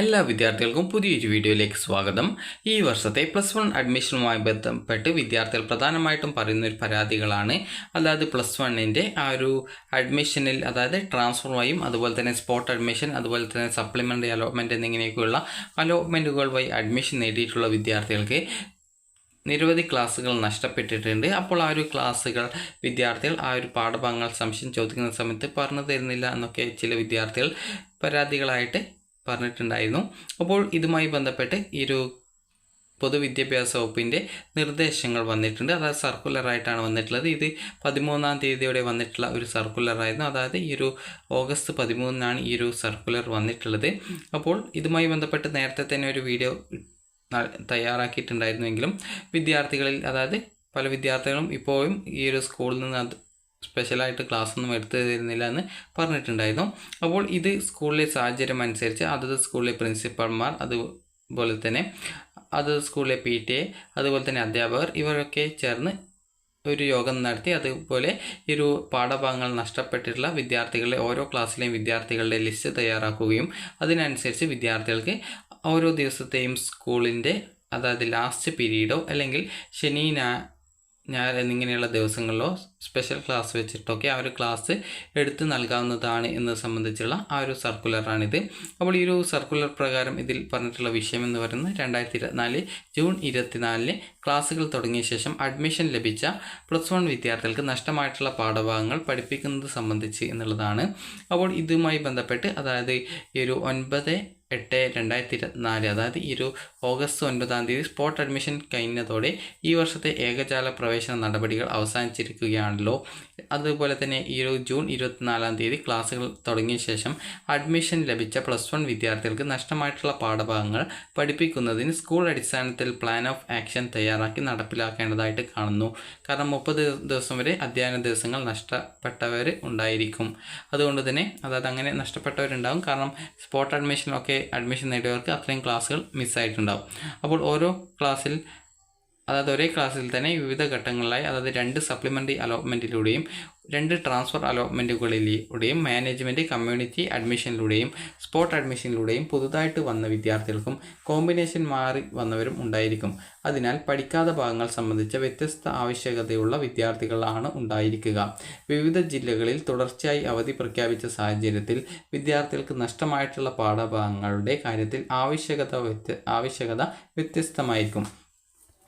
എല്ലാ വിദ്യാർത്ഥികൾക്കും പുതിയൊരു വീഡിയോയിലേക്ക് സ്വാഗതം. ഈ വർഷത്തെ പ്ലസ് വൺ അഡ്മിഷനുമായി ബന്ധപ്പെട്ട് വിദ്യാർത്ഥികൾ പ്രധാനമായിട്ടും പറയുന്ന ഒരു പരാതികളാണ്. അതായത് പ്ലസ് വണ്ണിന്റെ ആ ഒരു അഡ്മിഷനിൽ അതായത് ട്രാൻസ്ഫർ വഴിയും അതുപോലെ തന്നെ സ്പോട്ട് അഡ്മിഷൻ അതുപോലെ തന്നെ സപ്ലിമെന്ററി അലോട്ട്മെന്റ് എന്നിങ്ങനെയൊക്കെയുള്ള അലോട്ട്മെന്റുകൾ വഴി അഡ്മിഷൻ നേടിയിട്ടുള്ള വിദ്യാർത്ഥികൾക്ക് നിരവധി ക്ലാസ്സുകൾ നഷ്ടപ്പെട്ടിട്ടുണ്ട്. അപ്പോൾ ആ ഒരു ക്ലാസ്സുകൾ വിദ്യാർത്ഥികൾ ആ ഒരു പാഠഭാഗങ്ങൾ സംശയം ചോദിക്കുന്ന സമയത്ത് പറഞ്ഞു തരുന്നില്ല എന്നൊക്കെ ചില വിദ്യാർത്ഥികൾ പരാതികളായിട്ട് പറഞ്ഞിട്ടുണ്ടായിരുന്നു. അപ്പോൾ ഇതുമായി ബന്ധപ്പെട്ട് ഈ ഒരു പൊതുവിദ്യാഭ്യാസ വകുപ്പിന്റെ നിർദ്ദേശങ്ങൾ വന്നിട്ടുണ്ട്. അതായത് സർക്കുലറായിട്ടാണ് വന്നിട്ടുള്ളത്. ഇത് പതിമൂന്നാം തീയതിയോടെ വന്നിട്ടുള്ള ഒരു സർക്കുലറായിരുന്നു അതായത് ഈ ഒരു ഓഗസ്റ്റ് പതിമൂന്നിനാണ് ഈ ഒരു സർക്കുലർ വന്നിട്ടുള്ളത്. അപ്പോൾ ഇതുമായി ബന്ധപ്പെട്ട് നേരത്തെ തന്നെ ഒരു വീഡിയോ തയ്യാറാക്കിയിട്ടുണ്ടായിരുന്നുവെങ്കിലും വിദ്യാർത്ഥികളിൽ അതായത് പല വിദ്യാർത്ഥികളും ഇപ്പോഴും ഈ ഒരു സ്കൂളിൽ നിന്ന് സ്പെഷ്യലായിട്ട് ക്ലാസ്സൊന്നും എടുത്തു തരുന്നില്ല എന്ന് പറഞ്ഞിട്ടുണ്ടായിരുന്നു. അപ്പോൾ ഇത് സ്കൂളിലെ സാഹചര്യം അനുസരിച്ച് അതത് സ്കൂളിലെ പ്രിൻസിപ്പൽമാർ അതുപോലെ തന്നെ അതത് സ്കൂളിലെ പി ടി എ അതുപോലെ തന്നെ അധ്യാപകർ ഇവരൊക്കെ ചേർന്ന് ഒരു യോഗം നടത്തി. അതുപോലെ ഈ ഒരു പാഠഭാഗങ്ങൾ നഷ്ടപ്പെട്ടിട്ടുള്ള വിദ്യാർത്ഥികളുടെ ഓരോ ക്ലാസ്സിലെയും വിദ്യാർത്ഥികളുടെ ലിസ്റ്റ് തയ്യാറാക്കുകയും അതിനനുസരിച്ച് വിദ്യാർത്ഥികൾക്ക് ഓരോ ദിവസത്തെയും സ്കൂളിന്റെ അതായത് ലാസ്റ്റ് പീരീഡോ അല്ലെങ്കിൽ ശനി ഞാ ഞായർ എന്നിങ്ങനെയുള്ള ദിവസങ്ങളിലോ സ്പെഷ്യൽ ക്ലാസ് വെച്ചിട്ടൊക്കെ ആ ഒരു ക്ലാസ് എടുത്തു നൽകാവുന്നതാണ് എന്നത് സംബന്ധിച്ചുള്ള ആ ഒരു സർക്കുലറാണിത് അപ്പോൾ ഈ ഒരു സർക്കുലർ പ്രകാരം ഇതിൽ പറഞ്ഞിട്ടുള്ള വിഷയം എന്ന് പറയുന്നത് രണ്ടായിരത്തി ഇരുപത്തിനാല് ജൂൺ ഇരുപത്തിനാലിന് ക്ലാസ്സുകൾ തുടങ്ങിയ ശേഷം അഡ്മിഷൻ ലഭിച്ച പ്ലസ് വൺ വിദ്യാർത്ഥികൾക്ക് നഷ്ടമായിട്ടുള്ള പാഠഭാഗങ്ങൾ പഠിപ്പിക്കുന്നത് സംബന്ധിച്ച് എന്നുള്ളതാണ്. അപ്പോൾ ഇതുമായി ബന്ധപ്പെട്ട് അതായത് ഈ ഒരു ഒൻപത് എട്ട് രണ്ടായിരത്തി ഇരുപത്തിനാല് അതായത് ഈ ഒരു ഓഗസ്റ്റ് ഒൻപതാം തീയതി സ്പോട്ട് അഡ്മിഷൻ കഴിഞ്ഞതോടെ ഈ വർഷത്തെ ഏകജാല പ്രവേശന നടപടികൾ അവസാനിച്ചിരിക്കുകയാണല്ലോ. അതുപോലെ തന്നെ ഈ ഒരു ജൂൺ ഇരുപത്തിനാലാം തീയതി ക്ലാസ്സുകൾ തുടങ്ങിയ ശേഷം അഡ്മിഷൻ ലഭിച്ച പ്ലസ് വൺ വിദ്യാർത്ഥികൾക്ക് നഷ്ടമായിട്ടുള്ള പാഠഭാഗങ്ങൾ പഠിപ്പിക്കുന്നതിന് സ്കൂൾ അടിസ്ഥാനത്തിൽ പ്ലാൻ ഓഫ് ആക്ഷൻ തയ്യാറാക്കി നടപ്പിലാക്കേണ്ടതായിട്ട് കാണുന്നു. കാരണം മുപ്പത് ദിവസം വരെ അധ്യയന ദിവസങ്ങൾ നഷ്ടപ്പെട്ടവർ ഉണ്ടായിരിക്കും. അതുകൊണ്ട് തന്നെ അതായത് അങ്ങനെ നഷ്ടപ്പെട്ടവരുണ്ടാകും കാരണം സ്പോട്ട് അഡ്മിഷനൊക്കെ അഡ്മിഷൻ നേടിയവർക്ക് അത്രയും ക്ലാസ്സുകൾ മിസ്സായിട്ടുണ്ടാവും അപ്പോൾ ഓരോ ക്ലാസ്സിൽ അതായത് ഒരേ ക്ലാസ്സിൽ തന്നെ വിവിധ ഘട്ടങ്ങളിലായി അതായത് രണ്ട് സപ്ലിമെന്ററി അലോട്ട്മെന്റിലൂടെയും രണ്ട് ട്രാൻസ്ഫർ അലോട്ട്മെന്റുകളിലൂടെയും മാനേജ്മെന്റ് കമ്മ്യൂണിറ്റി അഡ്മിഷനിലൂടെയും സ്പോട്ട് അഡ്മിഷനിലൂടെയും പുതുതായിട്ട് വന്ന വിദ്യാർത്ഥികൾക്കും കോമ്പിനേഷൻ മാറി വന്നവരും ഉണ്ടായിരിക്കും. അതിനാൽ പഠിക്കാത്ത ഭാഗങ്ങൾ സംബന്ധിച്ച വ്യത്യസ്ത ആവശ്യകതയുള്ള വിദ്യാർത്ഥികളാണ് ഉണ്ടായിരിക്കുക. വിവിധ ജില്ലകളിൽ തുടർച്ചയായി അവധി പ്രഖ്യാപിച്ച സാഹചര്യത്തിൽ വിദ്യാർത്ഥികൾക്ക് നഷ്ടമായിട്ടുള്ള പാഠഭാഗങ്ങളുടെ കാര്യത്തിൽ ആവശ്യകത ആവശ്യകത വ്യത്യസ്തമായിരിക്കും.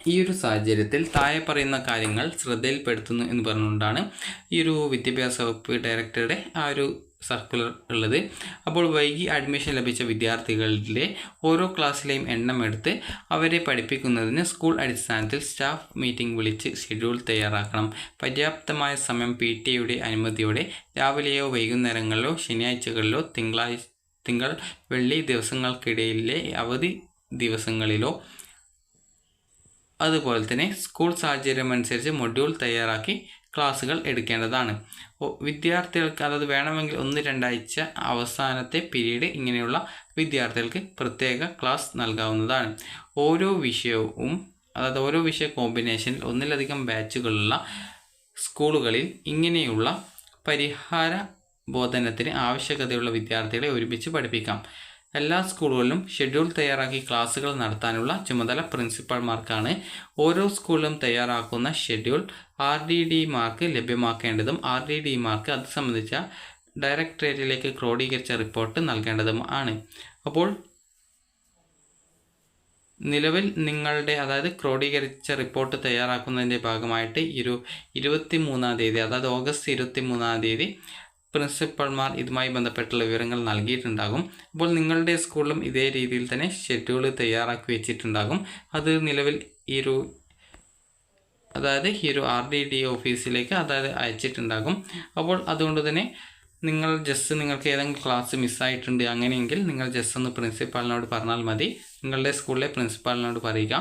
ഈ ഒരു സാഹചര്യത്തിൽ താഴെ പറയുന്ന കാര്യങ്ങൾ ശ്രദ്ധയിൽപ്പെടുത്തുന്നു എന്ന് പറഞ്ഞുകൊണ്ടാണ് ഈ ഒരു വിദ്യാഭ്യാസ വകുപ്പ് ഡയറക്ടറുടെ ആ ഒരു സർക്കുലർ ഉള്ളത്. അപ്പോൾ വൈകി അഡ്മിഷൻ ലഭിച്ച വിദ്യാർത്ഥികളിലെ ഓരോ ക്ലാസ്സിലെയും എണ്ണം എടുത്ത് അവരെ പഠിപ്പിക്കുന്നതിന് സ്കൂൾ അടിസ്ഥാനത്തിൽ സ്റ്റാഫ് മീറ്റിംഗ് വിളിച്ച് ഷെഡ്യൂൾ തയ്യാറാക്കണം. പര്യാപ്തമായ സമയം പി ടി യുടെ അനുമതിയോടെ രാവിലെയോ വൈകുന്നേരങ്ങളിലോ ശനിയാഴ്ചകളിലോ തിങ്കളാഴ്ച തിങ്കൾ വെള്ളി ദിവസങ്ങൾക്കിടയിലെ അവധി ദിവസങ്ങളിലോ അതുപോലെ തന്നെ സ്കൂൾ സാഹചര്യം അനുസരിച്ച് മൊഡ്യൂൾ തയ്യാറാക്കി ക്ലാസ്സുകൾ എടുക്കേണ്ടതാണ്. വിദ്യാർത്ഥികൾക്ക് അതായത് വേണമെങ്കിൽ ഒന്ന് രണ്ടാഴ്ച അവസാനത്തെ പീരീഡ് ഇങ്ങനെയുള്ള വിദ്യാർത്ഥികൾക്ക് പ്രത്യേക ക്ലാസ് നൽകാവുന്നതാണ്. ഓരോ വിഷയവും അതായത് ഓരോ വിഷയ കോമ്പിനേഷനിൽ ഒന്നിലധികം ബാച്ചുകളുള്ള സ്കൂളുകളിൽ ഇങ്ങനെയുള്ള പരിഹാര ബോധനത്തിന് ആവശ്യകതയുള്ള വിദ്യാർത്ഥികളെ ഒരുമിച്ച് പഠിപ്പിക്കാം. എല്ലാ സ്കൂളുകളിലും ഷെഡ്യൂൾ തയ്യാറാക്കി ക്ലാസ്സുകൾ നടത്താനുള്ള ചുമതല പ്രിൻസിപ്പൽമാർക്കാണ് ഓരോ സ്കൂളിലും തയ്യാറാക്കുന്ന schedule R D D mark ലഭ്യമാക്കേണ്ടതും R D D mark അത് സംബന്ധിച്ച ഡയറക്ടറേറ്റിലേക്ക് ക്രോഡീകരിച്ച റിപ്പോർട്ട് നൽകേണ്ടതും ആണ്. അപ്പോൾ നിലവിൽ നിങ്ങളുടെ അതായത് ക്രോഡീകരിച്ച റിപ്പോർട്ട് തയ്യാറാക്കുന്നതിന്റെ ഭാഗമായിട്ട് ഇരു ഇരുപത്തി മൂന്നാം തീയതി അതായത് ഓഗസ്റ്റ് ഇരുപത്തി മൂന്നാം തീയതി പ്രിൻസിപ്പൽമാർ ഇതുമായി ബന്ധപ്പെട്ടുള്ള വിവരങ്ങൾ നൽകിയിട്ടുണ്ടാകും. അപ്പോൾ നിങ്ങളുടെ സ്കൂളിലും ഇതേ രീതിയിൽ തന്നെ ഷെഡ്യൂൾ തയ്യാറാക്കി വെച്ചിട്ടുണ്ടാകും. അത് നിലവിൽ ഈ ഒരു അതായത് ഈ ഒരു ആർ ഡി ഡി ഓഫീസിലേക്ക് അതായത് അയച്ചിട്ടുണ്ടാകും. അപ്പോൾ അതുകൊണ്ട് തന്നെ നിങ്ങൾ ജസ്റ്റ് നിങ്ങൾക്ക് ഏതെങ്കിലും ക്ലാസ് മിസ്സായിട്ടുണ്ട് അങ്ങനെയെങ്കിൽ നിങ്ങൾ ജസ്റ്റ് ഒന്ന് പ്രിൻസിപ്പാളിനോട് പറഞ്ഞാൽ മതി. നിങ്ങളുടെ സ്കൂളിലെ പ്രിൻസിപ്പാളിനോട് പറയുക.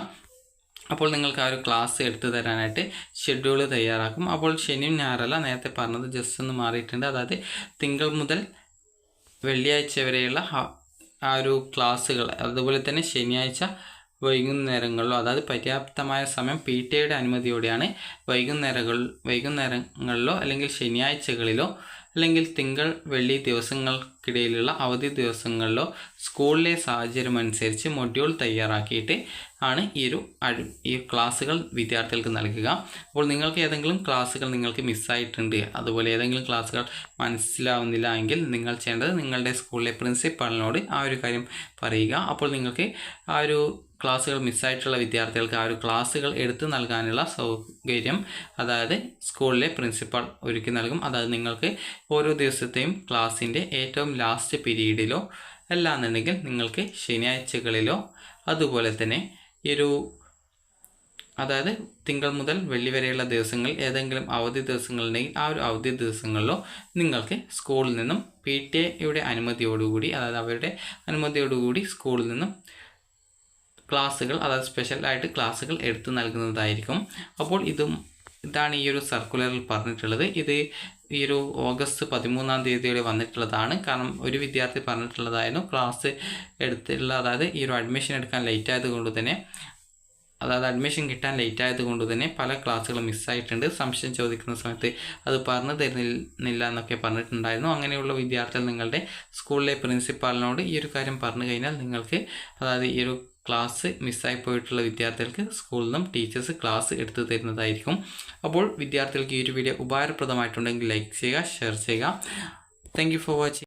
അപ്പോൾ നിങ്ങൾക്ക് ആ ഒരു ക്ലാസ് എടുത്തു തരാനായിട്ട് ഷെഡ്യൂൾ തയ്യാറാക്കും. അപ്പോൾ ശനിയും ഞായറല്ല നേരത്തെ പറഞ്ഞത് ജസ്റ്റ് ഒന്ന് മാറിയിട്ടുണ്ട്. അതായത് തിങ്കൾ മുതൽ വെള്ളിയാഴ്ച വരെയുള്ള ആ- ഒരു ക്ലാസ്സുകൾ അതുപോലെ തന്നെ ശനിയാഴ്ച വൈകുന്നേരങ്ങളിലോ അതായത് പര്യാപ്തമായ സമയം പി ടി ഐയുടെ അനുമതിയോടെയാണ് വൈകുന്നേരങ്ങൾ വൈകുന്നേരങ്ങളിലോ അല്ലെങ്കിൽ ശനിയാഴ്ചകളിലോ അല്ലെങ്കിൽ തിങ്കൾ വെള്ളി ദിവസങ്ങൾക്കിടയിലുള്ള അവധി ദിവസങ്ങളിലോ സ്കൂളിലെ സാഹചര്യം അനുസരിച്ച് മൊഡ്യൂൾ തയ്യാറാക്കിയിട്ട് ആണ് ഈ ഒരു ഈ ക്ലാസ്സുകൾ വിദ്യാർത്ഥികൾക്ക് നൽകുക. അപ്പോൾ നിങ്ങൾക്ക് ഏതെങ്കിലും ക്ലാസ്സുകൾ നിങ്ങൾക്ക് മിസ്സായിട്ടുണ്ട് അതുപോലെ ഏതെങ്കിലും ക്ലാസ്സുകൾ മനസ്സിലാവുന്നില്ല എങ്കിൽ നിങ്ങൾ ചെയ്യേണ്ടത് നിങ്ങളുടെ സ്കൂളിലെ പ്രിൻസിപ്പാളിനോട് ആ ഒരു കാര്യം പറയുക. അപ്പോൾ നിങ്ങൾക്ക് ആ ഒരു ക്ലാസ്സുകൾ മിസ്സായിട്ടുള്ള വിദ്യാർത്ഥികൾക്ക് ആ ഒരു ക്ലാസ്സുകൾ എടുത്തു നൽകാനുള്ള സൗകര്യം അതായത് സ്കൂളിലെ പ്രിൻസിപ്പാൾ ഒരുക്കി നൽകും. അതായത് നിങ്ങൾക്ക് ഓരോ ദിവസത്തെയും ക്ലാസ്സിന്റെ ഏറ്റവും ലാസ്റ്റ് പീരീഡിലോ അല്ലാന്നുണ്ടെങ്കിൽ നിങ്ങൾക്ക് ശനിയാഴ്ചകളിലോ അതുപോലെ തന്നെ ഈ ഒരു അതായത് തിങ്കൾ മുതൽ വെള്ളി വരെയുള്ള ദിവസങ്ങളിൽ ഏതെങ്കിലും അവധി ദിവസങ്ങളുണ്ടെങ്കിൽ ആ ഒരു അവധി ദിവസങ്ങളിലോ നിങ്ങൾക്ക് സ്കൂളിൽ നിന്നും പി ടി എയുടെ അനുമതിയോടുകൂടി അതായത് അവരുടെ അനുമതിയോടുകൂടി സ്കൂളിൽ നിന്നും ക്ലാസ്സുകൾ അതായത് സ്പെഷ്യലായിട്ട് ക്ലാസ്സുകൾ എടുത്തു നൽകുന്നതായിരിക്കും. അപ്പോൾ ഇതും ഇതാണ് ഈ ഒരു സർക്കുലറിൽ പറഞ്ഞിട്ടുള്ളത്. ഇത് ഈ ഒരു ഓഗസ്റ്റ് പതിമൂന്നാം തീയതിയോടെ വന്നിട്ടുള്ളതാണ്. കാരണം ഒരു വിദ്യാർത്ഥി പറഞ്ഞിട്ടുള്ളതായിരുന്നു ക്ലാസ് എടുത്തിട്ടുള്ള അതായത് ഈ ഒരു അഡ്മിഷൻ എടുക്കാൻ ലേറ്റ് ആയതുകൊണ്ട് തന്നെ അതായത് അഡ്മിഷൻ കിട്ടാൻ ലേറ്റ് ആയതുകൊണ്ട് തന്നെ പല ക്ലാസ്സുകളും മിസ്സായിട്ടുണ്ട് സംശയം ചോദിക്കുന്ന സമയത്ത് അത് പറഞ്ഞു തരുന്നില്ല എന്നൊക്കെ പറഞ്ഞിട്ടുണ്ടായിരുന്നു. അങ്ങനെയുള്ള വിദ്യാർത്ഥികൾ നിങ്ങളുടെ സ്കൂളിലെ പ്രിൻസിപ്പാളിനോട് ഈ ഒരു കാര്യം പറഞ്ഞു കഴിഞ്ഞാൽ നിങ്ങൾക്ക് അതായത് ഈ ഒരു ക്ലാസ് മിസ്സായി പോയിട്ടുള്ള വിദ്യാർത്ഥികൾക്ക് സ്കൂളിൽ നിന്നും ടീച്ചേഴ്സ് ക്ലാസ് എടുത്തു തരുന്നതായിരിക്കും. അപ്പോൾ വിദ്യാർത്ഥികൾക്ക് ഈ ഒരു വീഡിയോ ഉപകാരപ്രദമായിട്ടുണ്ടെങ്കിൽ ലൈക്ക് ചെയ്യുക ഷെയർ ചെയ്യുക. Thank for watching